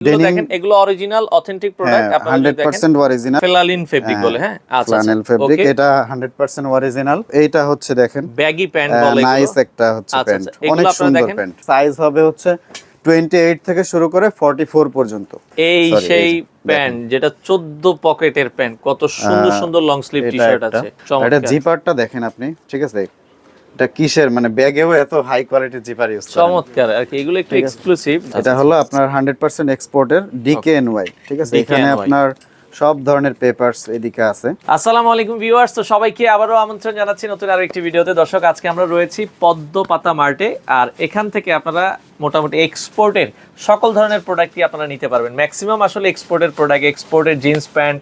এগুলো Denim- দেখেন এগুলো অরিজিনাল অথেন্টিক প্রোডাক্ট আপনারা হান্ড্রেড যদি দেখেন অরিজিনাল ফেলালিন ফেব্রিক বলে হ্যাঁ? আচ্ছা ফ্লানেল ফেব্রিক এটা হান্ড্রেড পার্সেন্ট অরিজিনাল এইটা হচ্ছে দেখেন ব্যাগি প্যান্ট বলে নাইস একটা হচ্ছে প্যান্ট অনেক সুন্দর প্যান্ট সাইজ হবে হচ্ছে টোয়েন্টি এইট থেকে শুরু করে ফর্টি ফোর পর্যন্ত। এই সেই প্যান্ট যেটা 14 পকেটের প্যান্ট কত সুন্দর সুন্দর লং স্লিভ টি এটা শার্ট আছে। এটা জিপারটা দেখেন আপনি ঠিক আছে? এটা কিসের? মানে ব্যাগেও এত হাই কোয়ালিটির জিপার ইউজ চমৎকার। আর কি এগুলো একটু এক্সক্লুসিভ এটা হলো আপনার হান্ড্রেড পার্সেন্ট এক্সপোর্টের ডিকে এন ওয়াই ঠিক আছে? এখানে আপনার সব ধরনের পেপারস এদিকে আছে। আসসালামু আলাইকুম ভিউয়ার্স তো সবাইকে আবারও আমন্ত্রণ জানাচ্ছি নতুন আরও একটি ভিডিওতে। দর্শক আজকে আমরা রয়েছি পদ্ম পাতা মার্টে। আর এখান থেকে আপনারা মোটামুটি এক্সপোর্টের সকল ধরনের প্রোডাক্টই আপনারা নিতে পারবেন। ম্যাক্সিমাম আসলে এক্সপোর্টের প্রোডাক্ট এক্সপোর্টের জিন্স প্যান্ট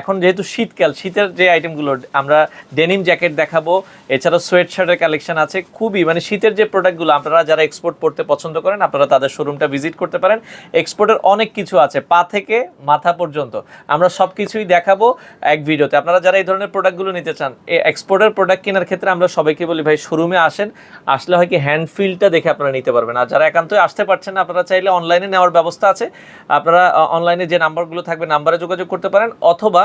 এখন যেহেতু শীতকাল, শীতের যে আইটেমগুলো আমরা ডেনিম জ্যাকেট দেখাবো এছাড়া সোয়েট শার্টের কালেকশন আছে, খুবই মানে শীতের যে প্রোডাক্টগুলো আপনারা যারা এক্সপোর্ট করতে পছন্দ করেন, আপনারা তাদের শোরুমটা ভিজিট করতে পারেন। এক্সপোর্টের অনেক কিছু আছে, পা থেকে মাথা পর্যন্ত। আমরা সব কিছুই দেখাবো এক ভিডিওতে। আপনারা যারা এই ধরনের প্রোডাক্টগুলো নিতে চান এক্সপোর্টের প্রোডাক্ট কেনার ক্ষেত্রে আমরা সবাইকে বলি, ভাই শোরুমে আসেন। আসলে হয় কি হ্যান্ড ফিলটা দেখে আপনারা নিতে পারবেন। আর যারা একান্তই আসতে পারছেন না, আপনারা চাইলে অনলাইনে নেওয়ার ব্যবস্থা আছে। আপনারা অনলাইনে যে নাম্বারগুলো থাকবে নাম্বারে যোগাযোগ করতে পারেন। অথবা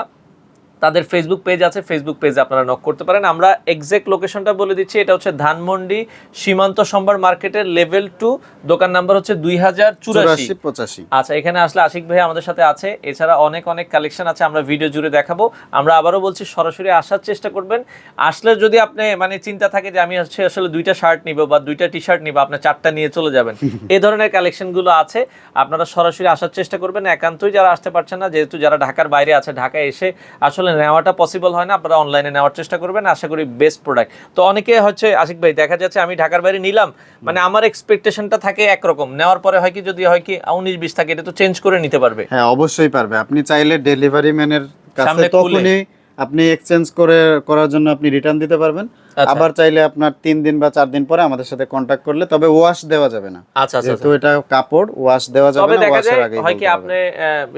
তাদের ফেসবুক পেজ আছে ফেসবুক পেজে আপনারা নক করতে পারেন। আমরা এক্সাক্ট লোকেশনটা বলে দিচ্ছি এটা হচ্ছে ধানমন্ডি সীমান্ত সম্ভার মার্কেটের লেভেল টু দোকান নাম্বার হচ্ছে দুই হাজার চুরাশি। পঁচাশি। আচ্ছা এখানে আসলে আশিক ভাই আমাদের সাথে আছে এছাড়া অনেক অনেক কালেকশন আছে আমরা ভিডিও জুড়ে দেখাবো। আমরা আবারও বলছি সরাসরি আসার চেষ্টা করবেন। আসলে যদি আপনি মানে চিন্তা থাকে যে আমি হচ্ছে আসলে দুইটা শার্ট নিব বা দুইটা টি শার্ট নিব আপনার চারটা নিয়ে চলে যাবেন। এই ধরনের কালেকশনগুলো আছে আপনারা সরাসরি আসার চেষ্টা করবেন। একান্তই যারা আসতে পারছেন না যেহেতু যারা ঢাকার বাইরে আছে ঢাকায় এসে আসলে নেওয়াটা পসিবল হয় না আপনারা অনলাইনে নেওয়ার চেষ্টা করবেন আশা করি বেস্ট প্রোডাক্ট তো অনেকে হচ্ছে আশিক ভাই দেখা যাচ্ছে আমি ঢাকার বাইরে নিলাম মানে আমার এক্সপেকটেশনটা থাকে একরকম। নেওয়ার পরে হয় কি যদি হয় কি উনিশ বিশ থাকে এটা তো চেঞ্জ করে নিতে পারবে। হ্যাঁ অবশ্যই পারবে। আপনি চাইলে ডেলিভারি ম্যানের কাছে তখনই আপনি এক্সচেঞ্জ করে করার জন্য আপনি রিটার্ন দিতে পারবেন। আচ্ছা। আবার চাইলে আপনার তিন দিন বা চার দিন পরে আমাদের সাথে কন্ট্যাক্ট করলে তবে ওয়াশ দেওয়া যাবে না। আচ্ছা আচ্ছা যেহেতু এটা কাপড় ওয়াশ দেওয়া যাবে না ওয়াশের আগে হয় কি আপনি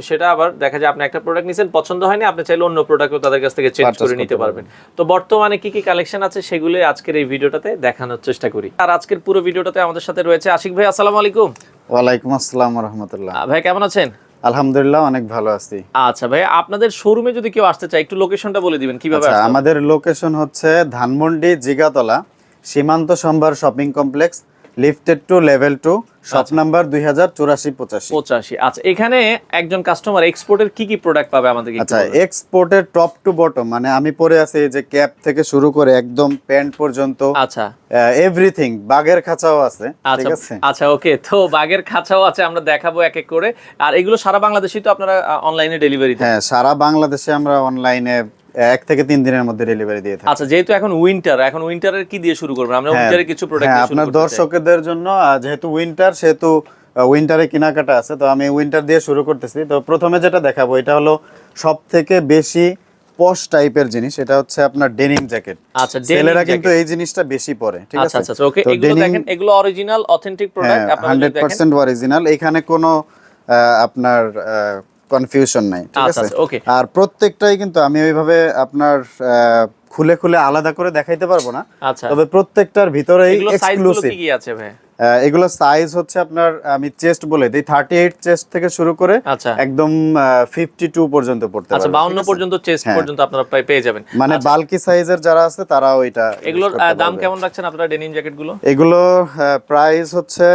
সেটা আবার দেখা যায় আপনি একটা প্রোডাক্ট নিছেন পছন্দ হয়নি আপনি চাইলে অন্য প্রোডাক্টও তাদের কাছ থেকে চেঞ্জ করে নিতে পারবেন। তো বর্তমানে কি কি কালেকশন আছে সেগুলো আজকের এই ভিডিওটাতে দেখানোর চেষ্টা করি। আর আজকের পুরো ভিডিওটাতে আমাদের সাথে রয়েছে আশিক ভাই আসসালামু আলাইকুম। ওয়ালাইকুম আসসালাম রহমতুল্লাহ। আহ, ভাই কেমন আছেন? আলহামদুলিল্লাহ অনেক ভালো আছি আচ্ছা ভাই আপনাদের শোরুমে যদি কেউ আসতে চায় একটু লোকেশনটা বলে দিবেন কীভাবে আচ্ছা? আমাদের লোকেশন হচ্ছে Dhanmondi Jigatala Simanta Sambhar shopping complex lifted two level two shop. Number দুই হাজার চুরাশি পঁচাশি। পঁচাশি। আচ্ছা এখানে একজন কাস্টমার এক্সপোর্টের কি কি প্রোডাক্ট পাবে আমাদেরকে একটু আচ্ছা এক্সপোর্টের টপ টু বটম মানে আমি পরে আছি যে ক্যাপ থেকে শুরু করে একদম প্যান্ট পর্যন্ত। আচ্ছা। এভরিথিং বাগের খাঁচাও আছে ঠিক আচ্ছা আছে? আচ্ছা ওকে তো বাগের খাঁচাও আছে আমরা দেখাবো এক এক করে। আর এগুলো সারা বাংলাদেশই তো আপনারা অনলাইনে ডেলিভারি হ্যাঁ সারা বাংলাদেশে আমরা অনলাইনে এক থেকে তিন দিনের মধ্যে ডেলিভারি দিয়ে থাকি। আচ্ছা যেহেতু এখন উইন্টার এখন উইন্টারের কি দিয়ে শুরু করবেন? আমরা হ্যাঁ, উইন্টারে কিছু প্রোডাক্ট হ্যাঁ দিয়ে শুরু আপনার দর্শকদের জন্য যেহেতু উইন্টার সেহেতু উইন্টারে কেনাকাটা আছে তো আমি উইন্টার দিয়ে শুরু করতেছি। তো প্রথমে যেটা দেখাবো এটা হলো সব থেকে বেশি পশ টাইপের জিনিস এটা হচ্ছে আপনার ডেনিম জ্যাকেট আচ্ছা ছেলেরা কিন্তু এই জিনিসটা বেশি পরে ঠিক আচ্ছা আছে? আচ্ছা ওকে এগুলো দেখেন এগুলো অরিজিনাল অথেন্টিক প্রোডাক্ট হ্যাঁ আপনারা যদি হান্ড্রেড দেখেন পার্সেন্ট অরিজিনাল এখানে কোনো আপনার কনফিউশন নাই ঠিক আচ্ছা, আছে? আচ্ছা, আর প্রত্যেকটাই কিন্তু আমি ওইভাবে আপনার খুলে খুলে আলাদা করে দেখাইতে পারব না। আচ্ছা। তবে প্রত্যেকটার ভিতরেই এগুলো এক্সক্লুসিভ কি আছে ভাই? এগুলো সাইজ হচ্ছে আপনার আমি চেস্ট বলে দিই থার্টি এইট চেস্ট থেকে শুরু করে একদম ফিফটি টু পর্যন্ত পড়তে আচ্ছা 52 পর্যন্ত চেস্ট হ্যাঁ। পর্যন্ত আপনারা পেয়ে- পেয়ে যাবেন। মানে বাল্কি সাইজের যারা আছে তারাও এটা use এগুলোর দাম কেমন রাখছেন আপনারা ডেনিম জ্যাকেটগুলো? এগুলো প্রাইস হচ্ছে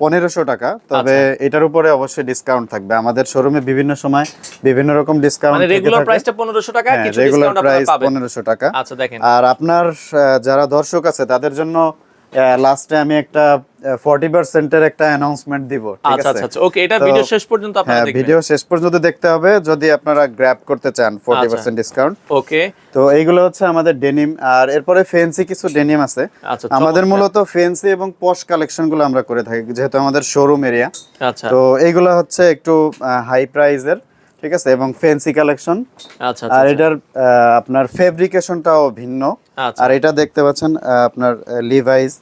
পনেরোশো টাকা তবে আচ্ছা। এটার উপরে অবশ্যই ডিসকাউন্ট থাকবে। আমাদের শোরুমে বিভিন্ন সময় বিভিন্ন রকম ডিসকাউন্ট রেগুলার প্রাইসটা পনেরোশো টাকা রেগুলার প্রাইস পনেরোশো টাকা। আচ্ছা দেখেন। আর আপনার যারা দর্শক আছে তাদের জন্য লাস্টে আমি একটা ফর্টি পার্সেন্টের একটা অ্যানাউন্সমেন্ট দিব ঠিক আচ্ছা আছে? আচ্ছা আচ্ছা। ওকে এটা ভিডিও শেষ পর্যন্ত আপনারা হ্যাঁ দেখবেন। ভিডিও শেষ পর্যন্ত দেখতে হবে যদি আপনারা গ্র্যাব করতে চান ফোর্টি আচ্ছা। পার্সেন্ট ডিসকাউন্ট ওকে তো এইগুলো হচ্ছে আমাদের ডেনিম আর এরপরে ফেন্সি কিছু ডেনিম আছে। আচ্ছা আমাদের মূলত ফেন্সি এবং পশ কালেকশনগুলো আমরা করে থাকি যেহেতু আমাদের শোরুম এরিয়া আচ্ছা। তো এইগুলো হচ্ছে একটু হাই প্রাইজের ঠিক আছে? এবং ফ্যান্সি কালেকশন আচ্ছা আর আচ্ছা। এটার আপনার ফেব্রিকেশনটাও ভিন্ন। আচ্ছা। আর এটা দেখতে পাচ্ছেন আপনার লিভাইস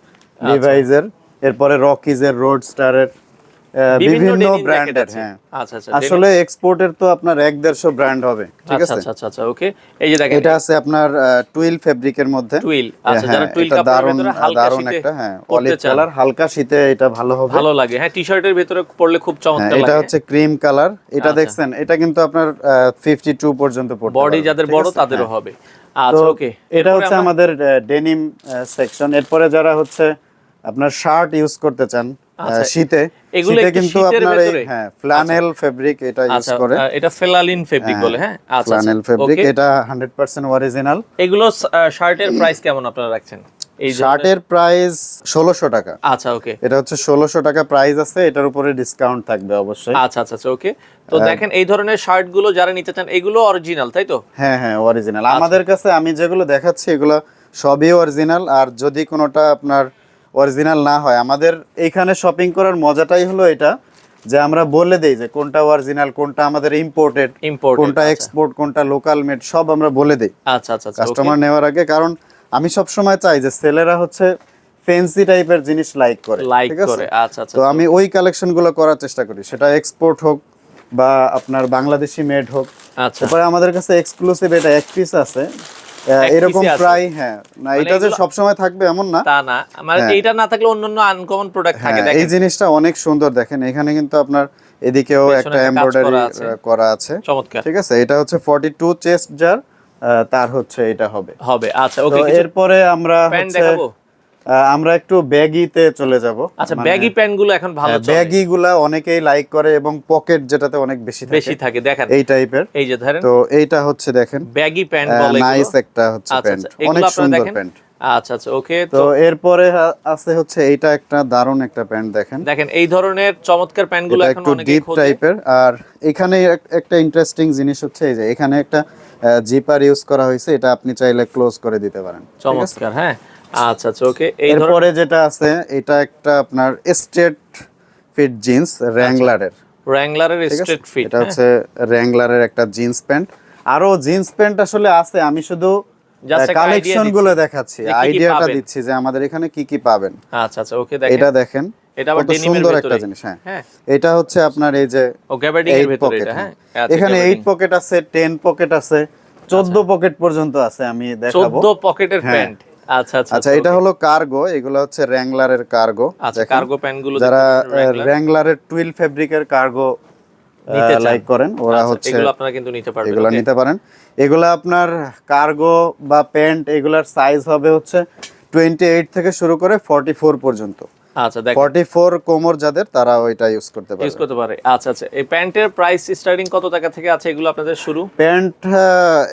লিভাইজের এরপরে রকিজের রোড স্টারের বিভিন্ন ব্র্যান্ডের হ্যাঁ। আচ্ছা আচ্ছা আসলে এক্সপোর্টের তো আপনার এক দেড়শো ব্র্যান্ড হবে ঠিক আচ্ছা আছে? আচ্ছা আচ্ছা আচ্ছা ওকে এই যে দেখেন এটা আছে আপনার টুইল ফেব্রিকের মধ্যে। টুইল আচ্ছা হ্যাঁ, যারা টুইল কাপড়ের ভিতরে হালকা শীতে একটা হ্যাঁ অলিভ কালার হালকা শীতে এটা ভালো হবে। ভালো লাগে হ্যাঁ টি শার্টের ভিতরে পরলে খুব হ্যাঁ, চমৎকার এটা হচ্ছে ক্রিম কালার এটা আচ্ছা। দেখছেন এটা কিন্তু আপনার ফিফটি টু পর্যন্ত পড়তে বডি যাদের বড় তাদেরও হ্যাঁ। হবে। আচ্ছা ওকে এটা হচ্ছে আমাদের ডেনিম সেকশন এরপরে যারা হচ্ছে আপনার শার্ট ইউজ করতে চান আচ্ছা, শীতে। এগুলো কিন্তু আপনার হ্যাঁ ফ্ল্যানেল ফেব্রিক এটা ইউজ আচ্ছা করে। এটা ফেলালিন ফেব্রিক বলে হ্যাঁ? আচ্ছা ফ্ল্যানেল আচ্ছা ফেব্রিক এটা হান্ড্রেড পার্সেন্ট অরিজিনাল এগুলো শার্টের প্রাইস কেমন আপনারা রাখছেন? শার্টের প্রাইস ষোলোশো টাকা। আচ্ছা ওকে এটা হচ্ছে ষোলোশো টাকা প্রাইস আছে এটার উপরে ডিসকাউন্ট থাকবে অবশ্যই। আচ্ছা আচ্ছা আচ্ছা ওকে তো দেখেন এই ধরনের শার্টগুলো যারা নিতে চান এগুলো অরিজিনাল তাই তো? হ্যাঁ হ্যাঁ অরিজিনাল আচ্ছা। আমাদের কাছে আমি যেগুলো দেখাচ্ছি এগুলো সবই অরিজিনাল আর যদি কোনোটা আপনার অরিজিনাল না হয়। আমাদের এইখানে শপিং করার মজাটাই হলো এটা যে আমরা বলে দেই যে কোনটা অরিজিনাল কোনটা আমাদের ইম্পোর্টেড ইম্পোর্ট কোনটা এক্সপোর্ট কোনটা লোকাল মেড সব আমরা বলে দেই। আচ্ছা আচ্ছা আচ্ছা কাস্টমার নেওয়ার আগে কারণ আমি সব সময় চাই যে সেলেরা হচ্ছে ফ্যান্সি টাইপের জিনিস লাইক করে লাইক করে আচ্ছা আচ্ছা তো আমি ওই কালেকশনগুলো করার চেষ্টা করি সেটা এক্সপোর্ট হোক বা আপনার বাংলাদেশি মেড হোক। আচ্ছা। তারপরে আমাদের কাছে এক্সক্লুসিভ এটা এক পিস আছে এরকম প্রায় হ্যাঁ। না মানে এটা যে সব সময় থাকবে এমন না। তা না। মানে হ্যাঁ। এইটা না থাকলে অন্যান্য আনকমন প্রোডাক্ট থাকে দেখেন এই জিনিসটা অনেক সুন্দর দেখেন। এখানে কিন্তু আপনার এদিকেও একটা এমব্রয়ডারি করা আছে। চমৎকার। ঠিক আছে? এটা হচ্ছে 42 চেস্ট জার তার হচ্ছে এটা হবে। হবে আচ্ছা ওকে এরপরে আমরা প্যান্ট হচ্ছে আমরা একটু ব্যাগিতে চলে যাব। আচ্ছা ব্যাগি প্যান্টগুলো এখন ভালো চলে। ব্যাগি গুলা অনেকেই লাইক করে এবং পকেট যেটাতে অনেক বেশি থাকে। বেশি থাকে দেখেন। এই টাইপের এই যে ধরেন। তো এইটা হচ্ছে দেখেন। ব্যাগি প্যান্ট বলে নাইস একটা হচ্ছে আচ্ছা প্যান্ট। আচ্ছা অনেক সুন্দর প্যান্ট। আচ্ছা আচ্ছা ওকে তো এরপরে আছে হচ্ছে এইটা একটা দারুণ একটা প্যান্ট দেখেন। দেখেন এই ধরনের চমৎকার প্যান্টগুলো এখন একটু অনেকে ডিপ টাইপের আর এখানে একটা ইন্টারেস্টিং জিনিস হচ্ছে এই যে এখানে একটা জিপার ইউজ করা হয়েছে। এটা আপনি চাইলে ক্লোজ করে দিতে পারেন। চমৎকার হ্যাঁ। আচ্ছা আচ্ছা ওকে এরপরে যেটা আছে এটা একটা আপনার স্ট্রেট ফিট জিন্স র্যাংলারের র্যাংলারের স্ট্রেট ফিট এটা হচ্ছে র্যাংলারের একটা জিন্স প্যান্ট আরও জিন্স প্যান্ট আসলে আছে আমি শুধু কালেকশনগুলো দেখাচ্ছি। আইডিয়াটা দিচ্ছি যে আমাদের এখানে কি কি পাবেন। আচ্ছা আচ্ছা ওকে দেখেন। এটা দেখেন এটা আবার সুন্দর একটা জিনিস হ্যাঁ। হ্যাঁ। এটা হচ্ছে আপনার এই যে ও গ্যাবার্ডিং এর ভিতরে এটা হ্যাঁ। আচ্ছা, এখানে। এইট পকেট আছে টেন পকেট আছে চোদ্দ পকেট পর্যন্ত আছে আমি দেখাবো। 14 পকেটের। প্যান্ট আচ্ছা আচ্ছা আচ্ছা এটা হলো কার্গো এগুলো হচ্ছে র্যাংলারের কার্গো। আচ্ছা কার্গো প্যান্টগুলো যারা র্যাংলারের টুইল ফেব্রিকের কার্গো লাইক করেন ওরা আচ্ছা, হচ্ছে এগুলো আপনারা কিন্তু নিতে পারবেন এগুলো নিতে পারেন। এগুলা আপনার কার্গো বা প্যান্ট এগুলার সাইজ হবে হচ্ছে টোয়েন্টি এইট থেকে শুরু করে ফর্টি ফোর পর্যন্ত। আচ্ছা দেখ ফর্টি ফোর কোমর যাদের তারা ওইটা ইউজ করতে ইউজ করতে পারে। আচ্ছা আচ্ছা এই প্যান্টের প্রাইস স্টার্টিং কত টাকা থেকে আছে? এগুলো আপনাদের শুরু? প্যান্ট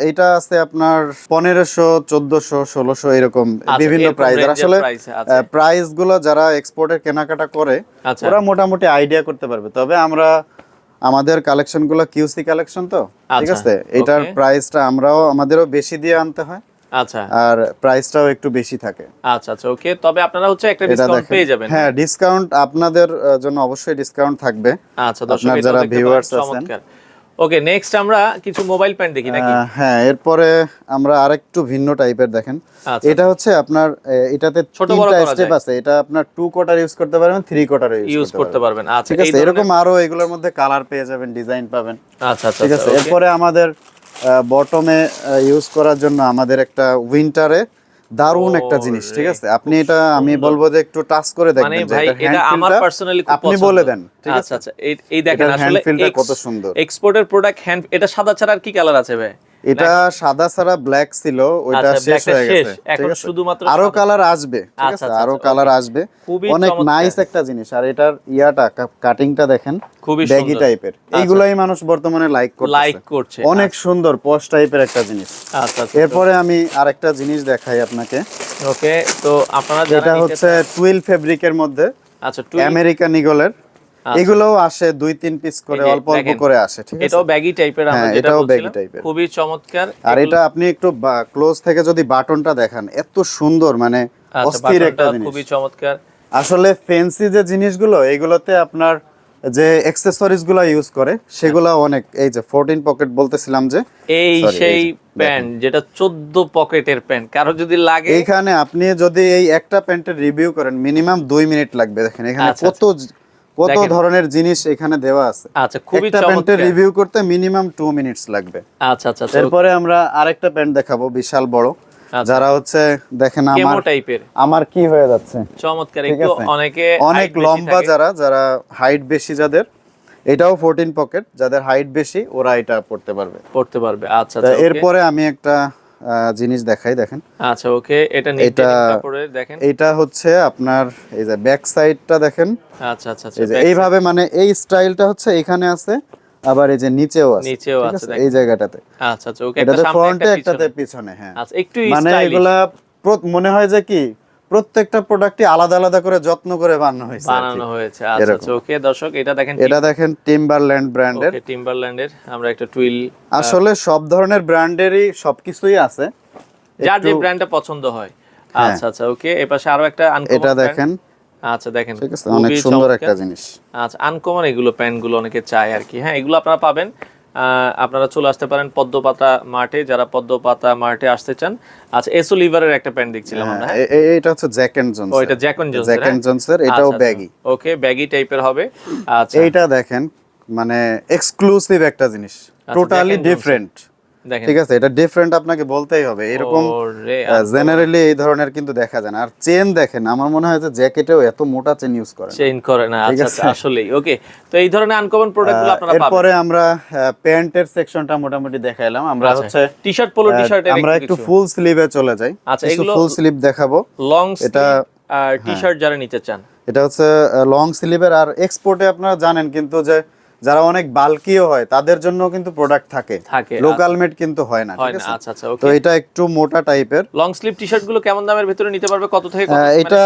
এটা আছে আপনার পনেরোশো চোদ্দশো ষোলোশো এরকম আচ্ছা, বিভিন্ন প্রাইস আসলে আচ্ছা। প্রাইসগুলো যারা এক্সপোর্টের কেনাকাটা করে আচ্ছা। ওরা মোটামুটি আইডিয়া করতে পারবে। তবে আমরা আমাদের কালেকশনগুলো কিউসি কালেকশন তো ঠিক আচ্ছা, আছে? এটার. প্রাইসটা আমরাও আমাদেরও বেশি দিয়ে আনতে হয়। আচ্ছা। আর প্রাইসটাও একটু বেশি থাকে। আচ্ছা আচ্ছা ওকে। তবে আপনারা হচ্ছে একটা ডিসকাউন্ট পেয়ে যাবেন। হ্যাঁ ডিসকাউন্ট আপনাদের জন্য অবশ্যই ডিসকাউন্ট থাকবে। আচ্ছা দর্শক যারা viewers আছেন। ওকে নেক্সট আমরা কিছু মোবাইল প্যান্ট দেখি নাকি? হ্যাঁ এরপরে আমরা আরেকটু ভিন্ন টাইপের দেখেন। আচ্ছা। এটা হচ্ছে আপনার এটাতে ছোট বড় স্টেপ আছে। এটা আপনার টু কোয়ার্টার ইউজ করতে পারবেন থ্রি কোয়ার্টার ইউজ ইউজ করতে পারবেন। আচ্ছা ঠিক আছে? এরকম আরও এগুলোর মধ্যে কালার পেয়ে যাবেন ডিজাইন পাবেন। আচ্ছা আচ্ছা ঠিক আছে? আচ্ছা, এরপরে আমাদের বটমে ইউজ করার জন্য আমাদের একটা উইন্টারে দারুণ একটা জিনিস ঠিক আছে? আপনি এটা আমি বলব যে একটু টাচ করে মানে দেখবেন যে ভাই এটা আমার পার্সোনালি খুব আপনি বলে দেন ঠিক আচ্ছা আছে? আচ্ছা এই দেখেন আসলে কত সুন্দর। এক্সপোর্টের প্রোডাক্ট হ্যান্ড এটা সাদা ছাড়া আর কি কালার আছে ভাই? এটা সাদা ছাড়া ব্ল্যাক ছিল ওইটা আচ্ছা, শেষ হয়ে গেছে এখন শুধুমাত্র আরও কালার আসবে ঠিক আচ্ছা, আছে? আচ্ছা, আরও কালার আসবে। অনেক নাইস একটা জিনিস। আর এটার ইয়াটা কাটিংটা দেখেন খুবই ব্যাগি টাইপের। এইগুলাই মানুষ বর্তমানে লাইক করতেছে। লাইক করছে অনেক সুন্দর পশ টাইপের একটা জিনিস। আচ্ছা আচ্ছা এরপরে আমি আরেকটা জিনিস দেখাই আপনাকে। ওকে তো আপনারা যারা এটা হচ্ছে টুইল ফেব্রিকের মধ্যে আচ্ছা টুইল আমেরিকান ইগলের এগুলোও আসে দুই তিন পিস করে অল্প অল্প করে আসে ঠিক আছে? এটাও ব্যাগি টাইপের আমরা হ্যাঁ, যেটা এটাও baggy বলছিলাম খুবই চমৎকার। আর এটা আপনি একটু ক্লোজ থেকে যদি বাটনটা দেখান এত সুন্দর মানে আচ্ছা অস্থির একটা জিনিস। খুবই চমৎকার। আসলে ফ্যান্সি যে জিনিসগুলো এগুলোতে আপনার যে অ্যাক্সেসরিজগুলো ইউজ করে সেগুলো অনেক এই যে 14 পকেট বলতেছিলাম যে এই সেই প্যান্ট যেটা 14 পকেটের প্যান্ট কারও যদি লাগে এইখানে আপনি যদি এই একটা প্যান্টের রিভিউ করেন মিনিমাম দুই মিনিট লাগবে দেখেন। এখানে আচ্ছা, কত কত ধরনের জিনিস এখানে দেওয়া আছে? আচ্ছা খুবই একটা প্যান্টের রিভিউ করতে মিনিমাম টু মিনিটস লাগবে। আচ্ছা আচ্ছা আচ্ছা। এরপরে আমরা আরেকটা প্যান্ট দেখাবো বিশাল বড়। আচ্ছা। যারা হচ্ছে দেখেন আমার টাইপের। আমার কি হয়ে যাচ্ছে? চমৎকার একটু অনেকে অনেক লম্বা যারা যারা হাইট বেশি যাদের এটাও ফোরটিন পকেট যাদের হাইট বেশি ওরা এটা পড়তে পারবে। পড়তে পারবে। আচ্ছা আচ্ছা এরপরে আমি একটা জিনিস দেখাই দেখেন। আচ্ছা ওকে এটা নিচে এটা- কাপড়ের দেখেন। এটা হচ্ছে আপনার এই যে ব্যাক সাইডটা দেখেন। আচ্ছা আচ্ছা আচ্ছা এই যে back এইভাবে মানে এই স্টাইলটা হচ্ছে এখানে আছে আবার এই যে নিচেও আছে নিচেও আছে? এই জায়গাটাতে। আচ্ছা আচ্ছা ওকে এটাতে সামনে ফ্রন্টে একটা একটাতে পিছনে। হ্যাঁ। আচ্ছা একটু মানে এগুলা মনে হয় যে কি প্রত্যেকটা প্রোডাক্টই আলাদা আলাদা করে যত্ন করে বানানো হয়েছে বানানো হয়েছে। আচ্ছা এরকম। আচ্ছা ওকে দর্শক এটা দেখেন এটা দেখেন টিম্বারল্যান্ড ব্র্যান্ডের ওকে টিম্বারল্যান্ডের আমরা একটা টুইল আসলে সব ধরনের ব্র্যান্ডেরই সবকিছুই আছে। যার যে ব্র্যান্ডটা পছন্দ হয়। হ্যাঁ। আচ্ছা আচ্ছা ওকে এপাশে আরও একটা আনকমন এটা দেখেন। আচ্ছা দেখেন ঠিক আছে অনেক সুন্দর একটা জিনিস। আচ্ছা আনকমন এগুলো প্যান্টগুলো অনেকে চায় আর কি। হ্যাঁ এগুলো আপনারা পাবেন। আপনারা চলে আসতে পারেন পদ্মপাতা মাঠে যারা পদ্মপাতা মাঠে আসতে চান। আচ্ছা এসো লিভারের একটা প্যান্ট দেখছিলাম আমরা। হ্যাঁ, এ- এটা হচ্ছে জ্যাক এন্ড জনস ও এটা Jack and Jones Jack and এর এটাও ব্যাগি ওকে ব্যাগি টাইপের হবে। আচ্ছা। এইটা দেখেন মানে এক্সক্লুসিভ একটা জিনিস। টোটালি Jack ডিফারেন্ট ঠিক আছে এটা ডিফারেন্ট আপনাকে বলতেই হবে। এরকম জেনারেলি এই ধরনের কিন্তু দেখা যায় না। আর চেন দেখেন আমার মনে হয় যে জ্যাকেটেও এত মোটা চেন ইউজ করে না। চেইন করে না আচ্ছা আচ্ছা আসলেই। ওকে তো এই ধরনের আনকমন প্রোডাক্টগুলো আপনারা পাবেন। এরপরে আমরা প্যান্টের সেকশনটা মোটামুটি দেখাইলাম। আমরা হচ্ছে টি শার্ট পোলো টি শার্টের আমরা একটু ফুল স্লিভে চলে যাই। আচ্ছা, এগুলো- ফুল স্লিভ দেখাবো। লং এটা- হ্যাঁ। টি শার্ট যারা নিতে চান। এটা হচ্ছে লং স্লিভের আর এক্সপোর্টে আপনারা জানেন কিন্তু যে যারা অনেক বাল্কিও হয় তাদের জন্য কিন্তু প্রোডাক্ট থাকে। থাকে, লোকাল মেড কিন্তু হয় না ঠিক আছে? আচ্ছা আচ্ছা তো এটা একটু মোটা টাইপের লং স্লিভ টি শার্টগুলো কেমন দামের ভিতরে নিতে পারবে? কত থেকে কত এটা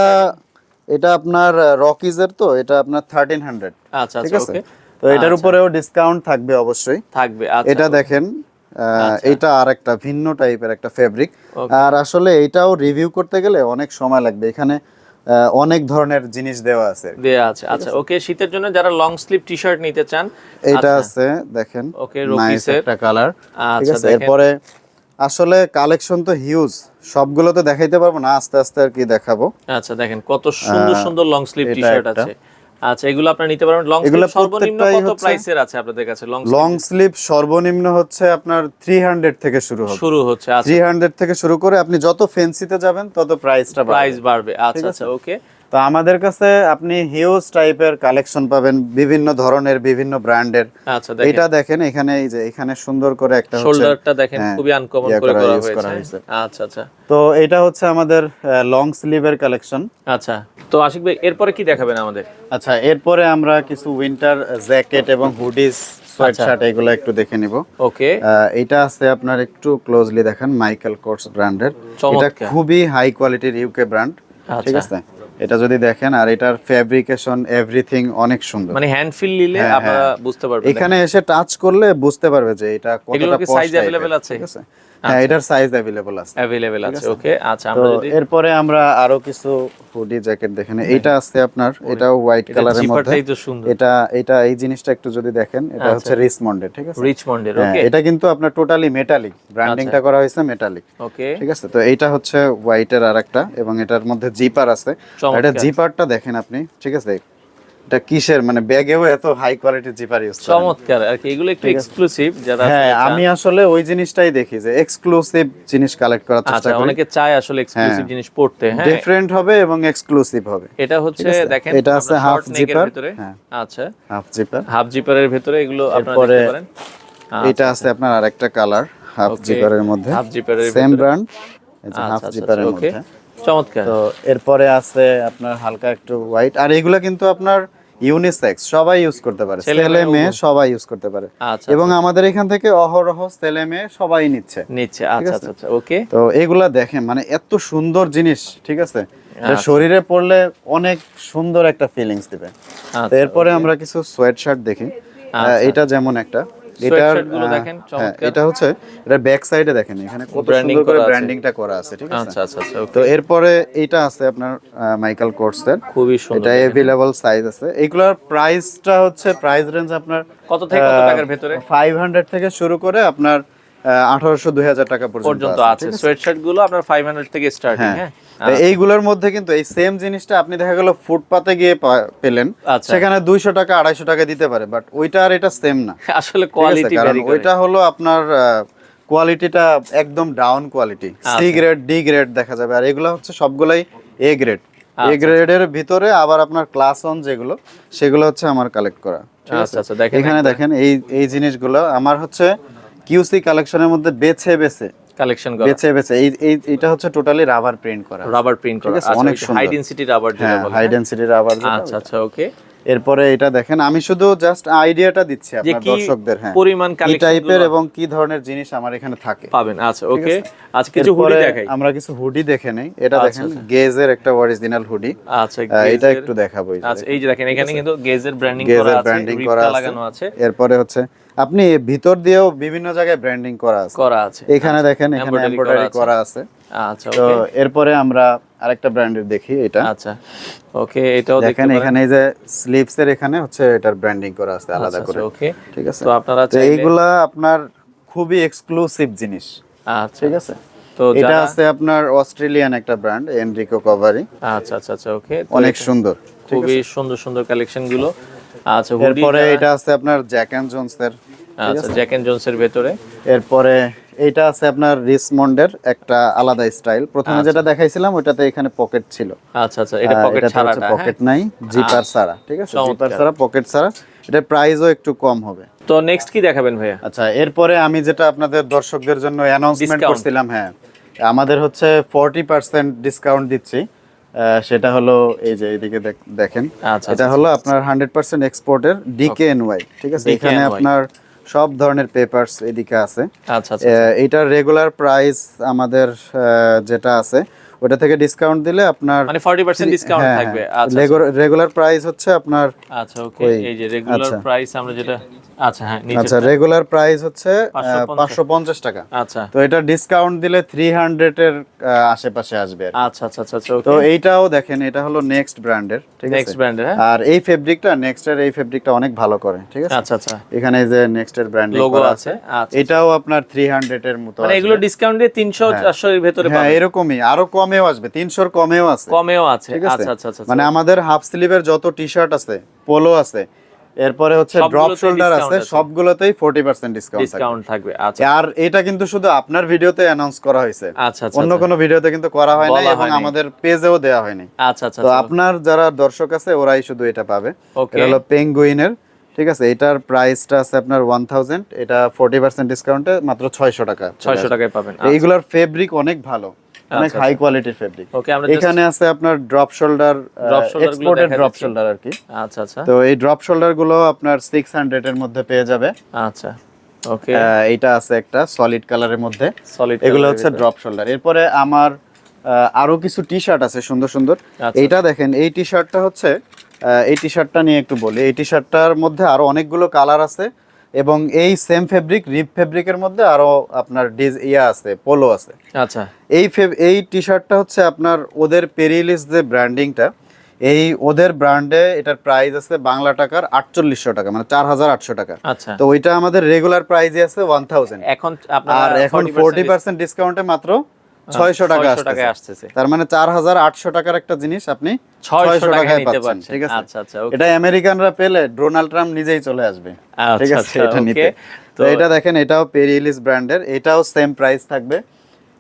এটা আপনার রকিজের তো এটা আপনার থার্টিন হান্ড্রেড আচ্ছা ঠিক আচ্ছা আছে? তো এটার উপরেও ডিসকাউন্ট থাকবে অবশ্যই। থাকবে আচ্ছা এটা দেখেন এটা আর একটা ভিন্ন টাইপের একটা ফেব্রিক আর আসলে এটাও রিভিউ করতে গেলে অনেক সময় লাগবে। এখানে অনেক ধরনের জিনিস দেওয়া আছে দেয়া আছে। আচ্ছা ওকে শীতের জন্য যারা লং স্লিভ টি শার্ট নিতে চান এইটা আচ্ছা, আছে দেখেন ওকে রকিসের। একটা কালার আচ্ছা দেখেন। এরপরে আসলে কালেকশন তো হিউজ সবগুলো তো দেখাইতে পারব না আস্তে আস্তে আর কি দেখাবো। আচ্ছা দেখেন কত সুন্দর সুন্দর লং স্লিভ টি এটা শার্ট আছে। আচ্ছা এগুলো আপনারা নিতে পারবেন। লং স্লিভ এগুলো সর্বনিম্ন কত প্রাইসের আছে আপনাদের কাছে? লং লং স্লিভ সর্বনিম্ন হচ্ছে আপনার থ্রি হান্ড্রেড থেকে শুরু হবে। শুরু হচ্ছে আচ্ছা। থ্রি হান্ড্রেড থেকে শুরু করে আপনি যত ফেন্সিতে যাবেন তত প্রাইসটা প্রাইস বাড়বে আচ্ছা আচ্ছা ওকে তো আমাদের কাছে আপনি হিউজ টাইপের কালেকশন পাবেন বিভিন্ন ধরনের বিভিন্ন ব্র্যান্ডের আচ্ছা এটা দেখেন এখানে এই যে এখানে সুন্দর করে একটা হচ্ছে শোল্ডারটা দেখেন হ্যাঁ, খুবই আনকমন করে করা করা হয়েছে। হয়েছে। আচ্ছা আচ্ছা। তো এটা হচ্ছে আমাদের লং স্লিভের কালেকশন আচ্ছা তো আশিক ভাই এরপরে কি দেখাবেন আমাদের? আচ্ছা এরপরে আমরা কিছু উইন্টার জ্যাকেট এবং হুডিস সোয়েট শার্ট এগুলো একটু দেখে নিব। ওকে। এটা আছে আপনার একটু ক্লোজলি দেখেন মাইকেল কোর্স ব্র্যান্ডের এটা। খুবই হাই কোয়ালিটির ইউকে ব্র্যান্ড ঠিক আচ্ছা। আছে? এটা যদি দেখেন আর এটার ফ্যাব্রিকেশন এভরিথিং অনেক সুন্দর মানে হ্যান্ড ফিল নিলে হ্যাঁ, আপনারা হ্যাঁ। বুঝতে পারবেন এখানে এসে টাচ করলে বুঝতে পারবে যে এটা কতটা সাইজ available আছে? ঠিক আছে হ্যাঁ এটার সাইজ अवेलेबल আছে অ্যাভেলেবেল আছে ওকে আচ্ছা তো আমরা যদি এরপরে আমরা আরো কিছু হুডি জ্যাকেট দেখেন এইটা আছে আপনার এটাও হোয়াইট এটা কালারের মধ্যে জিপারটাই তো সুন্দর এটা এটা এই জিনিসটা একটু যদি দেখেন এটা হচ্ছে রিচমন্ডের ঠিক আছে রিচমন্ডের হ্যাঁ, ওকে এটা কিন্তু আপনার টোটালি মেটালিক ব্র্যান্ডিংটা করা হয়েছে মেটালিক ওকে ঠিক আছে তো এইটা হচ্ছে হোয়াইটের আরেকটা এবং এটার মধ্যে জিপার আছে চমৎকার। এটা জিপারটা দেখেন আপনি ঠিক আছে এটা কিসের? মানে ব্যাগেও এত হাই কোয়ালিটির জিপার ইউজ চমৎকার। আর কি এগুলো একটু এক্সক্লুসিভ যারা হ্যাঁ আমি আসলে ওই জিনিসটাই দেখি যে এক্সক্লুসিভ জিনিস কালেক্ট করার চেষ্টা আচ্ছা করি। অনেকে চায় আসলে এক্সক্লুসিভ হ্যাঁ। জিনিস পড়তে হ্যাঁ। ডিফারেন্ট হবে এবং এক্সক্লুসিভ হবে। এটা হচ্ছে? দেখেন এটা আছে zipper, ভিতরে। হ্যাঁ। আচ্ছা। হাফ জিপার হাফ জিপারের ভিতরে এগুলো আপনারা দেখতে পারেন। এটা আছে আপনার আরেকটা কালার হাফ জিপারের মধ্যে। Zipper এর সেম ব্র্যান্ড আচ্ছা, হাফ আচ্ছা, জিপারের মধ্যে। চমৎকার। তো এরপরে আছে আপনার হালকা একটু হোয়াইট আর এগুলা কিন্তু আপনার ইউনিসেক্স সবাই ইউজ করতে পারে। ছেলে মেয়ে সবাই ইউজ করতে পারে। আচ্ছা এবং আমাদের এখান থেকে অহরহ ছেলে মেয়ে সবাই নিচ্ছে। নিচ্ছে আচ্ছা আচ্ছা আচ্ছা ওকে তো এগুলা দেখেন মানে এত সুন্দর জিনিস ঠিক আছে? আচ্ছা। শরীরে পড়লে অনেক সুন্দর একটা ফিলিংস দিবে। আচ্ছা এরপরে আমরা কিছু সোয়েট শার্ট দেখি। আচ্ছা। এটা যেমন একটা। আহ, দেখেন, হ্যাঁ, চমৎকার। এটা হচ্ছে এটা ব্যাক সাইডে দেখেন এখানে কত সুন্দর করে ব্র্যান্ডিংটা করা আছে ঠিক আছে? আচ্ছা আচ্ছা আচ্ছা তো এরপরে এটা আছে আপনার মাইকেল কোর্সের খুবই সুন্দর এটা এভেলেবল সাইজ আছে। এইগুলোর প্রাইসটা হচ্ছে প্রাইস রেঞ্জ আপনার কত থেকে কত টাকার ভেতরে? ফাইভ হান্ড্রেড থেকে শুরু করে আপনার আঠারোশো দুই হাজার টাকা পর্যন্ত আছে? সোয়েট শার্টগুলো আপনার 500 থেকে স্টার্টিং হ্যাঁ। হ্যাঁ? এইগুলোর মধ্যে কিন্তু এই সেম জিনিসটা আপনি দেখা গেল ফুটপাতে গিয়ে পেলেন। আচ্ছা। সেখানে দুইশো টাকা আড়াইশো টাকা দিতে পারে বাট ওইটা আর এটা সেম না। আসলে কোয়ালিটি ওইটা হলো আপনার কোয়ালিটিটা একদম ডাউন কোয়ালিটি আচ্ছা। সি গ্রেড ডি গ্রেড দেখা যাবে। আর এগুলো হচ্ছে সবগুলাই এ গ্রেড এ আচ্ছা, গ্রেডের ভিতরে আবার আপনার ক্লাস অন যেগুলো সেগুলো হচ্ছে আমার কালেক্ট করা। আচ্ছা আচ্ছা দেখেন এখানে দেখেন। এই এই জিনিসগুলো আমার হচ্ছে কিউসি কালেকশনের মধ্যে বেছে বেছে কালেকশন করা। বেছে বেছে এই এই এটা হচ্ছে টোটালি রাবার প্রিন্ট করা। রাবার প্রিন্ট করা। আচ্ছা অনেক হাই ডেনসিটি রাবার যেটা হ্যাঁ বলে হাই ডেনসিটি রাবার আচ্ছা আচ্ছা ওকে। এরপরে এটা দেখেন আমি শুধু জাস্ট আইডিয়াটা দিচ্ছি আপনার দর্শকদের হ্যাঁ। পরিমাণ কালেকশন টাইপের এবং কি ধরনের জিনিস আমার এখানে থাকে। পাবেন। আচ্ছা ওকে। আজ কিছু হুডি দেখাই। আমরা কিছু হুডি দেখে নেই। এটা আচ্ছা, দেখেন গেজের একটা অরিজিনাল হুডি আচ্ছা এটা একটু দেখাবো আচ্ছা এই যে দেখেন এখানে কিন্তু গেজের ব্র্যান্ডিং করা গেজের আছে ব্র্যান্ডিং করা লাগানো আছে। এরপরে হচ্ছে আপনি ভিতর দিয়েও বিভিন্ন জায়গায় ব্র্যান্ডিং করা আছে। করা আছে। এখানে দেখেন এখানে এমব্রয়ডারি করা আছে। আচ্ছা তো এরপরে আমরা আরেকটা ব্র্যান্ডের দেখি এটা। আচ্ছা ওকে এটাও দেখেন এখানে এই যে স্লিভস এর এখানে হচ্ছে এটার ব্র্যান্ডিং করা আছে আলাদা করে। ওকে ঠিক আছে? তো আপনারা এইগুলা আপনার খুবই এক্সক্লুসিভ জিনিস। আচ্ছা। ঠিক আছে? তো এটা আছে আপনার অস্ট্রেলিয়ান একটা ব্র্যান্ড এনরিকো কভারি আচ্ছা আচ্ছা আচ্ছা ওকে অনেক সুন্দর। খুবই সুন্দর সুন্দর কালেকশনগুলো। আচ্ছা এরপরে এটা আছে আপনার জ্যাক অ্যান্ড জোনস এর আচ্ছা জ্যাক এন্ড জোনসের ভেতরে। এরপরে এইটা আছে আপনার রিসমন্ডের একটা আলাদা স্টাইল। প্রথমে যেটা দেখাইছিলাম ওটাতে এখানে পকেট ছিল। আচ্ছা আচ্ছা এটা পকেট হ্যাঁ? পকেট নাই জিপার ছাড়া ঠিক আছে? জিপার ছাড়া পকেট ছাড়া। এটা প্রাইসও একটু কম হবে। তো নেক্সট কি দেখাবেন ভাইয়া? আচ্ছা এরপরে আমি যেটা আপনাদের দর্শকদের জন্য অ্যানাউন্সমেন্ট করছিলাম হ্যাঁ আমাদের হচ্ছে ফর্টি পার্সেন্ট ডিসকাউন্ট দিচ্ছি। সেটা হলো এই যে এইদিকে দেখ- দেখেন। আচ্ছা এটা হলো আপনার হান্ড্রেড পার্সেন্ট এক্সপোর্টের ডিকে এন ওয়াই ঠিক আছে? এখানে আপনার সব ধরনের পেপারস এদিকে আছে। আচ্ছা আচ্ছা এইটার রেগুলার প্রাইস আমাদের আহ, যেটা আছে ওটা থেকে ডিসকাউন্ট দিলে আপনার মানে 40% ডিসকাউন্ট হ্যাঁ, থাকবে। হ্যাঁ। আচ্ছা রেগুলার- রেগুলার প্রাইস হচ্ছে আপনার আচ্ছা ওকে এই যে রেগুলার আচ্ছা। প্রাইস আমরা যেটা আচ্ছা হ্যাঁ নিচে আচ্ছা রেগুলার প্রাইস হচ্ছে 550 টাকা। আচ্ছা। তো এটা ডিসকাউন্ট দিলে থ্রি হান্ড্রেড এর আশেপাশে আসবে আচ্ছা আচ্ছা আচ্ছা আচ্ছা তো এইটাও দেখেন এটা হলো নেক্সট ব্র্যান্ডের ঠিক আছে? নেক্সট ব্র্যান্ডের হ্যাঁ। আর এই ফেব্রিকটা নেক্সট এর এই ফেব্রিকটা অনেক ভালো করে ঠিক আছে? আচ্ছা আচ্ছা। এখানে যে নেক্সট এর ব্র্যান্ডিং লোগো করা আছে আচ্ছা এটাও আপনার থ্রি হান্ড্রেড এর মতো মানে এগুলো ডিসকাউন্ট দিয়ে 300 400 এর ভেতরে হ্যাঁ এরকমই। আরও কমেও আসবে তিনশোর কমেও আছে। কমেও আছে আচ্ছা আচ্ছা আচ্ছা মানে আমাদের হাফ স্লিভের যত টি শার্ট আছে পোলো আছে এরপরে হচ্ছে ড্রপ শোল্ডার আছে। সবগুলোতেই ফোর্টি পার্সেন্ট ডিসকাউন্ট ডিসকাউন্ট থাকবে আচ্ছা। আর এটা কিন্তু শুধু আপনার ভিডিওতে অ্যানাউন্স করা হয়েছে। আচ্ছা আচ্ছা অন্য কোনো ভিডিওতে কিন্তু করা হয় না এবং আমাদের পেজেও দেওয়া হয়নি। আচ্ছা আচ্ছা তো আচ্ছা। আপনার যারা দর্শক আছে ওরাই শুধু এটা পাবে. এটা হলো পেঙ্গুইনের ঠিক আছে? এটার প্রাইসটা আছে আপনার ওয়ান থাউজেন্ড এটা ফোর্টি পার্সেন্ট ডিসকাউন্টে মাত্র ছয়শো টাকা। 600 টাকায় পাবেন এইগুলোর ফেব্রিক অনেক ভালো। অনেক আচ্ছা, হাই কোয়ালিটির ফেব্রিক এখানে আছে আপনার drop shoulder exported drop shoulder আর কি। আচ্ছা আচ্ছা। তো এই ড্রপ শোল্ডারগুলো আপনার সিক্স হান্ড্রেড এর মধ্যে পেয়ে যাবে। আচ্ছা ওকে এইটা আছে একটা সলিড কালারের মধ্যে। সলিড এগুলো হচ্ছে ড্রপ শোল্ডার এরপরে আমার আরও কিছু টি শার্ট আছে সুন্দর সুন্দর। আচ্ছা। এইটা দেখেন এই টি শার্টটা হচ্ছে এই টি শার্টটা নিয়ে একটু বলি। এই টি শার্টটার মধ্যে আরও অনেকগুলো কালার আছে। এবং এই সেম ফেব্রিক রিপ ফেব্রিকের মধ্যে আরও আপনার ডিজ ইয়া আছে পোলো আছে। আচ্ছা। এই এই টি শার্টটা হচ্ছে আপনার ওদের পেরিলিস যে ব্র্যান্ডিংটা এই ওদের ব্র্যান্ডে এটার প্রাইস আছে বাংলা টাকার আটচল্লিশশো টাকা মানে চার হাজার আটশো টাকা। আচ্ছা। তো ওইটা আমাদের রেগুলার প্রাইসে আছে ওয়ান থাউজেন্ড এখন আপনারা আর এখন 40% ফোর্টি পার্সেন্ট ডিসকাউন্টে মাত্র ছয়শো টাকা টাকায় আসতেছে। তার মানে চার হাজার আটশো টাকার একটা জিনিস আপনি ছয়শো টাকায় পাচ্ছেন ঠিক আছে? আচ্ছা, আচ্ছা, এটা আমেরিকানরা পেলে ডোনাল্ড ট্রাম্প নিজেই চলে আসবে আচ্ছা, ঠিক আছে? এটা নিতে। তো এটা দেখেন এটাও পেরিলিস ব্র্যান্ডের এটাও সেম প্রাইস থাকবে।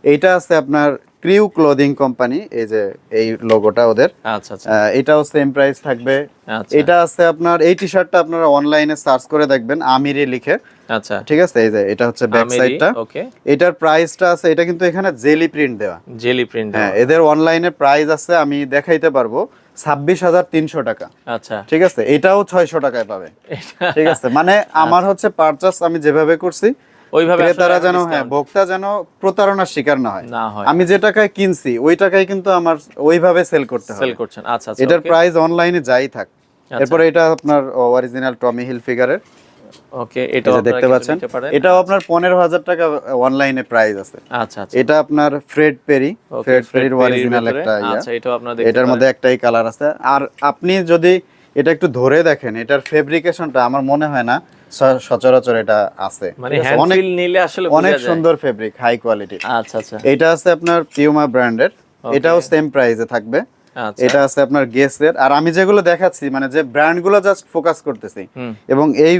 এইটা আছে আপনার ক্রিউ ক্লোদিং কোম্পানি এই যে এই লোগোটা ওদের। আচ্ছা আচ্ছা। এটাও সেম প্রাইস থাকবে। এটা আছে আপনার এই টি শার্টটা আপনারা অনলাইনে সার্চ করে দেখবেন আমিরি লিখে। আচ্ছা। ঠিক আছে? এই যে এটা হচ্ছে ব্যাক সাইডটা ওকে। এটার প্রাইসটা আছে এটা কিন্তু এখানে জেলি প্রিন্ট দেওয়া। জেলি প্রিন্ট হ্যাঁ এদের অনলাইনে প্রাইস আছে আমি দেখাইতে পারব ছাব্বিশ হাজার তিনশো টাকা। আচ্ছা। ঠিক আছে? এটাও ছয়শো টাকায় পাবে। ঠিক আছে? মানে আমার হচ্ছে পারচাস আমি যেভাবে করছি ওইভাবে ক্রেতারা যেন হ্যাঁ ভোক্তা যেন প্রতারণার শিকার না হয়। আমি যে টাকায় কিনছি ওই টাকায় কিন্তু আমার ওইভাবে সেল করতে সেল হবে করছেন। আচ্ছা আচ্ছা এটার প্রাইস অনলাইনে যাই থাক। আচ্ছা। এরপরে এটা আপনার অরিজিনাল টমি হিল ফিগারের ওকে আপনারা দেখতে পাচ্ছেন এটাও আপনার পনেরো হাজার টাকা অনলাইনে প্রাইস আছে। আচ্ছা আচ্ছা। এটা আপনার ফ্রেড পেরি ফ্রেড পেরির অরিজিনাল একটা আচ্ছা এটাও আপনারা দেখতে এটার মধ্যে একটাই কালার আছে। আর আপনি যদি এটা একটু ধরে দেখেন এটার ফেব্রিকেশনটা আমার মনে হয় না সচরাচর এটা আছে। মানে অনেক নিলে আসলে অনেক সুন্দর ফেব্রিক হাই কোয়ালিটি আচ্ছা আচ্ছা। এইটা আছে আপনার পিউমা ব্র্যান্ডের এটাও সেম প্রাইসে থাকবে। এটা আছে আপনার গেসের। আর আমি যেগুলো দেখাচ্ছি মানে যে ব্র্যান্ডগুলো জাস্ট ফোকাস করতেছি এবং এই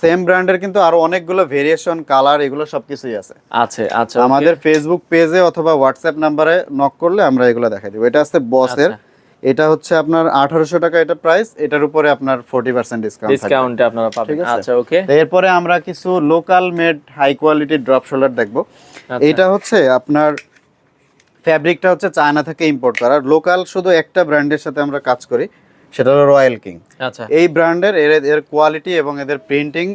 সেম ব্র্যান্ডের কিন্তু আরও অনেকগুলো ভেরিয়েশন কালার এগুলো সবকিছুই আছে। আছে আচ্ছা আমাদের ফেসবুক পেজে অথবা হোয়াটসঅ্যাপ নাম্বারে নক করলে আমরা এগুলো দেখাই দেবো। এটা আছে বসের আচ্ছা। এটা হচ্ছে আপনার আঠারোশো টাকা এটা প্রাইস এটার উপরে আপনার ফোর্টি পার্সেন্ট ডিসকাউন্ট ডিসকাউন্টে আপনারা পাবেন। আচ্ছা ওকে এরপরে আমরা কিছু লোকাল মেড হাই কোয়ালিটির ড্রপ শোল্ডার দেখব। এটা হচ্ছে আপনার ফ্যাব্রিকটা হচ্ছে চায়না থেকে ইম্পোর্ট করা। লোকাল শুধু একটা ব্র্যান্ডের সাথে আমরা কাজ করি সেটা হলো রয়্যাল কিং আচ্ছা। এই ব্র্যান্ডের এর এর কোয়ালিটি এবং এদের প্রিন্টিং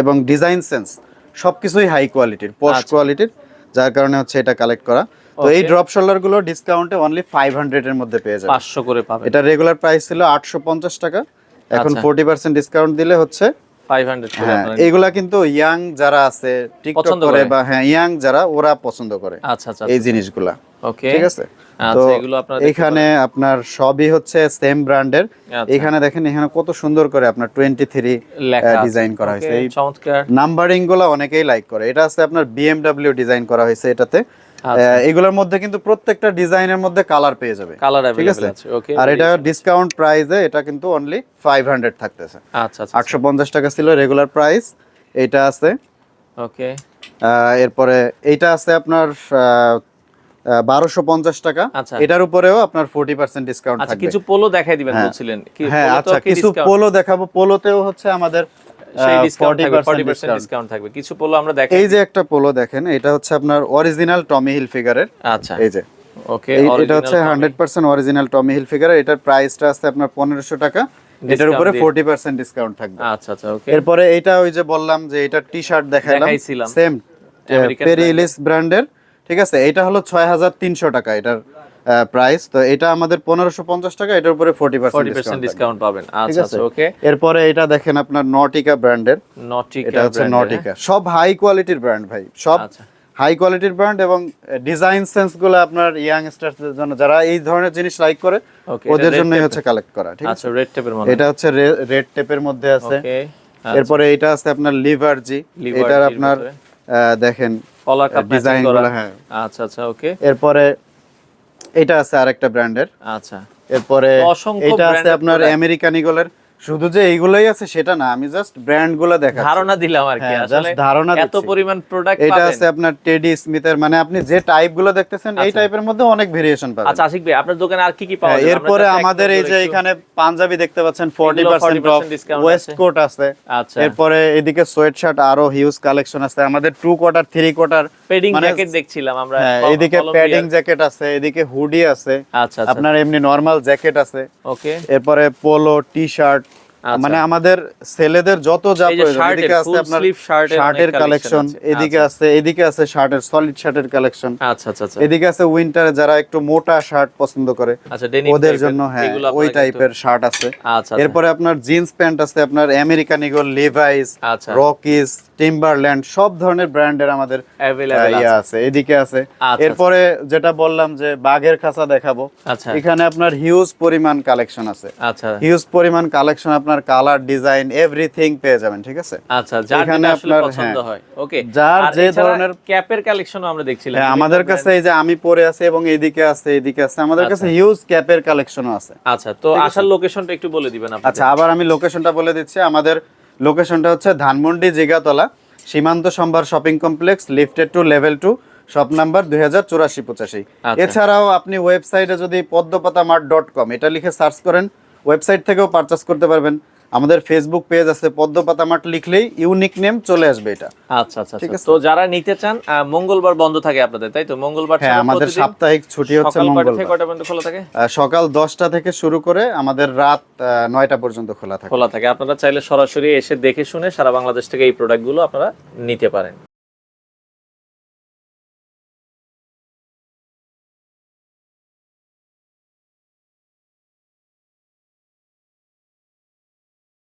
এবং ডিজাইন সেন্স সবকিছুই হাই কোয়ালিটির পোস্ট। কোয়ালিটির যার কারণে হচ্ছে এটা কালেক্ট করা। তো এই ড্রপ শোল্ডারগুলো ডিসকাউন্টে অনলি ফাইভ হান্ড্রেড এর মধ্যে পেয়ে যাবে পাঁচশো করে পাবেন। এটা রেগুলার প্রাইস ছিল আটশো পঞ্চাশ টাকা। এখন। ফোর্টি পার্সেন্ট ডিসকাউন্ট দিলে হচ্ছে হ্যাঁ এগুলা কিন্তু ইয়াং যারা আছে টিকটক করে। বা হ্যাঁ ইয়াং যারা ওরা পছন্দ করে আচ্ছা আচ্ছা এই জিনিসগুলা। ওকে ঠিক আছে? তো আচ্ছা এখানে আপনার সবই হচ্ছে সেম ব্র্যান্ডের আচ্ছা। এখানে দেখেন এখানে কত সুন্দর করে আপনার টোয়েন্টি থ্রি লেখা আছে। ডিজাইন করা হয়েছে। এই চমৎকার। নাম্বারিংগুলো অনেকেই লাইক করে। এটা আছে আপনার বিএমডব্লিউ ডিজাইন করা হয়েছে এটাতে। আচ্ছা। এগুলোর মধ্যে কিন্তু প্রত্যেকটা ডিজাইনের মধ্যে কালার পেয়ে যাবে। কালার ঠিক আছে? আর এটা ডিসকাউন্ট প্রাইসে এটা কিন্তু অনলি ফাইভ হান্ড্রেড থাকতেছে। আটশো পঞ্চাশ টাকা ছিল রেগুলার প্রাইস এটা আছে। ওকে এরপরে এটা আছে আপনার বারোশো পঞ্চাশ টাকা। এটার উপরেও আপনার ফোর্টি পার্সেন্ট ডিসকাউন্ট কিছু পোলো দেখাই দিবেন হ্যাঁ। বলছিলেন। হ্যাঁ আচ্ছা কিছু পোলো দেখাবো। পোলোতেও হচ্ছে আমাদের সেই ডিসকাউন্ট থাকবে ফর্টি পার্সেন্ট পার্সেন্ট ডিসকাউন্ট থাকবে। কিছু পোলো আমরা দেখাই এই যে একটা পোলো দেখেন এটা হচ্ছে আপনার অরিজিনাল টমি হিল ফিগারের আচ্ছা। এই যে। ওকে এটা হচ্ছে অরিজিনাল টমি হিল ফিগার এটার প্রাইসটা আছে আপনার পনেরোশো টাকা। এটার উপরে দিয়ে। ফোর্টি পার্সেন্ট ডিসকাউন্ট থাকবে। আচ্ছা আচ্ছা ওকে এরপরে এইটা ওই যে বললাম যে এটা টি শার্ট দেখাইলাম। সেম পেরিলিস ব্র্যান্ডের ঠিক আছে এটা হলো ছয় হাজার তিনশো টাকা। এটার প্রাইস তো এটা আমাদের পনেরোশো পঞ্চাশ টাকা এটার উপরে ফোর্টি পার্সেন্ট ডিসকাউন্ট পাবেন। আচ্ছা আচ্ছা ওকে এরপরে এটা দেখেন আপনার নটিকা ব্র্যান্ডের নটিকা এটা হচ্ছে নটিকা সব হাই কোয়ালিটির ব্র্যান্ড ভাই। সব আচ্ছা। হাই কোয়ালিটির ব্র্যান্ড এবং ডিজাইন সেন্সগুলো আপনার ইয়াং স্টারদের জন্য যারা এই ধরনের জিনিস লাইক করে ওদের জন্যই হচ্ছে কালেক্ট করা ঠিক আছে? আচ্ছা রেড টেপের মনে এটা হচ্ছে রেড টেপের মধ্যে আছে। ওকে এরপরে এটা আছে আপনার লিভার জি এটার আপনার দেখেন কলার কাপ ডিজাইনগুলো করা হ্যাঁ। আচ্ছা আচ্ছা ওকে এরপরে এটা আছে আরেকটা ব্র্যান্ডের। আচ্ছা। এরপরে এটা আছে আপনার। আমেরিকান ইগলের শুধু যে এইগুলোই আছে সেটা না আমি জাস্ট ব্র্যান্ডগুলো দেখাচ্ছি। ধারণা দিলাম আর কি হ্যাঁ, আসলে ধারণা এত পরিমাণ প্রোডাক্ট এটা আছে আপনার টেডি স্মিথের মানে আপনি যে টাইপগুলো দেখতেছেন এই টাইপের মধ্যে অনেক ভেরিয়েশন পাবেন। আচ্ছা আশিক ভাই আপনার দোকানে আর কি কি পাওয়া হ্যাঁ, যায় এরপরে আমাদের এই যে এখানে পাঞ্জাবি দেখতে পাচ্ছেন 40% discount আছে। ওয়েস্ট কোট আছে। আচ্ছা। এরপরে এদিকে সোয়েট শার্ট আরও হিউজ কালেকশন আছে। আমাদের টু কোয়ার্টার থ্রি কোয়ার্টার মানে- জ্যাকেট দেখছিলাম আমরা। হ্যাঁ এদিকে প্যাডিং জ্যাকেট আছে এদিকে হুডি আছে। আচ্ছা আচ্ছা। আপনার এমনি নরমাল জ্যাকেট আছে। ওকে এরপরে পোলো টি শার্ট আচ্ছা। মানে আমাদের ছেলেদের যত যা প্রয়োজন এদিকে আছে আপনার শার্টের কালেকশন এদিকে আছে এদিকে আছে শার্টের সলিড শার্টের কালেকশন আচ্ছা আচ্ছা আচ্ছা। এদিকে আছে উইন্টারে যারা একটু মোটা শার্ট পছন্দ করে আচ্ছা ওদের জন্য হ্যাঁ ওই টাইপের শার্ট আছে। আচ্ছা এরপরে আপনার জিন্স প্যান্ট আছে আপনার আমেরিকান ইগল লিভাইস আচ্ছা। রকিস টিম্বারল্যান্ড সব ধরনের ব্র্যান্ডের আমাদের আছে। এদিকে আছে। আচ্ছা, এরপরে যেটা বললাম যে বাঘের খাঁচা দেখাবো আচ্ছা। এখানে আপনার হিউজ পরিমাণ কালেকশন আছে। আচ্ছা। হিউজ পরিমাণ কালেকশন আপনার কালার ডিজাইন এভরিথিং পেয়ে যাবেন ঠিক আছে? আচ্ছা যার এখানে আপনার, পছন্দ হ্যাঁ। হয় ওকে যার যে ধরনের- ক্যাপের কালেকশনও আমরা দেখছিলাম হ্যাঁ আমাদের কাছে এই যে আমি পরে আছি এবং এদিকে আছে এদিকে আছে আমাদের কাছে হিউজ ক্যাপের কালেকশনও আছে। আচ্ছা তো আসার লোকেশনটা একটু বলে দিবেন আপনি আচ্ছা আবার আমি লোকেশনটা বলে দিচ্ছি। আমাদের লোকেশনটা হচ্ছে Dhanmondi Jigatala Simanta Sambhar shopping complex lifted two level two shop number দুই হাজার চুরাশি পঁচাশি। আচ্ছা। এছাড়াও আপনি ওয়েবসাইটে যদি পদ্মপাতা মার্ট ডট কম এটা লিখে সার্চ করেন ওয়েবসাইট থেকেও পারচেস করতে পারবেন। আমাদের ফেসবুক পেজ আছে পদ্মপাতা মাঠ লিখলেই ইউনিক নেম চলে আসবে এটা। আচ্ছা আচ্ছা ঠিক আছে? তো যারা নিতে চান মঙ্গলবার বন্ধ থাকে আপনাদের তাই তো? মঙ্গলবার হ্যাঁ আমাদের সাপ্তাহিক ছুটি হচ্ছে মঙ্গলবার। কয়টা পর্যন্ত খোলা থাকে? সকাল দশটা থেকে শুরু করে আমাদের রাত আহ, নয়টা পর্যন্ত খোলা থাকে। খোলা থাকে। আপনারা চাইলে সরাসরি এসে দেখে শুনে সারা বাংলাদেশ থেকে এই প্রোডাক্টগুলো আপনারা নিতে পারেন।